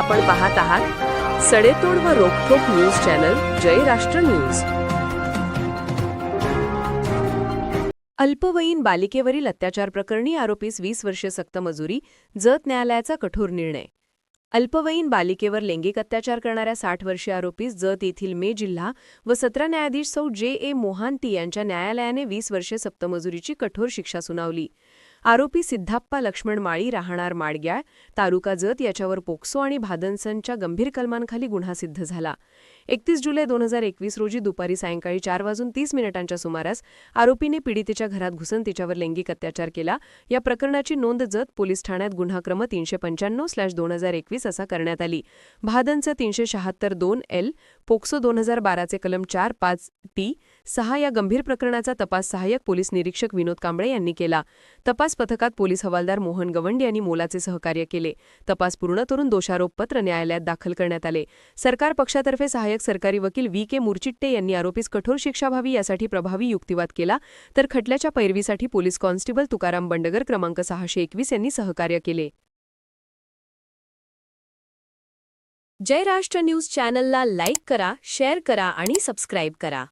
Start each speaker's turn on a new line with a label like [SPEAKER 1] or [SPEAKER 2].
[SPEAKER 1] आपण पाहत आहात सडेतोड व रोखोक न्यूज चॅनल जय राष्ट्र न्यूज. अल्पवयीन बालिकेवरील अत्याचार प्रकरणी आरोपीस वीस वर्षे सक्तमजुरी जत न्यायालयाचा कठोर निर्णय. अल्पवयीन बालिकेवर लैंगिक अत्याचार करणाऱ्या साठ वर्षीय आरोपीस जत येथील मे जिल्हा व सत्र न्यायाधीश सौ जे ए मोहांती यांच्या न्यायालयाने वीस वर्षे सक्तमजुरीची कठोर शिक्षा सुनावली. आरोपी सिद्धाप्पा लक्ष्मण माळी राहणार माडग्याळ तारुका जत याच्यावर पोक्सो आणि भादनसनच्या गंभीर कलमांखाली गुन्हा सिद्ध झाला. एकतीस जुलै दोन हजार एकवीस रोजी दुपारी सायंकाळी चार वाजून तीस मिनिटांच्या सुमारास आरोपीने पीडितेच्या घरात घुसून तिच्यावर लैंगिक अत्याचार केला. या प्रकरणाची नोंद जत पोलीस ठाण्यात गुन्हा क्रम तीनशे पंच्याण्णव स्लॅश दोन हजार एकवीस असा करण्यात आली. भादनचं तीनशे शहात्तर दोन एल पोक्सो दोन हजार बाराचे कलम चार पाच टी सहा या गंभीर प्रकरणाचा तपास सहाय्यक पोलीस निरीक्षक विनोद कांबळे यांनी केला. तपास पथकात पोलीस हवालदार मोहन गवंडी यांनी मोलाचे सहकार्य केले. तपास पूर्ण करून दोषारोपपत्र न्यायालयात दाखल करण्यात आले. सरकार पक्षातर्फे सहाय्यक सरकारी वकील व्ही के मुरचिट्टे यांनी आरोपीस कठोर शिक्षा व्हावी यासाठी प्रभावी युक्तिवाद केला. तर खटल्याच्या पैरवीसाठी पोलीस कॉन्स्टेबल तुकाराम बंडगर क्रमांक सहाशे एकवीस यांनी सहकार्य केले. जय राष्ट्र न्यूज चॅनलला लाईक करा शेअर करा आणि सबस्क्राईब करा.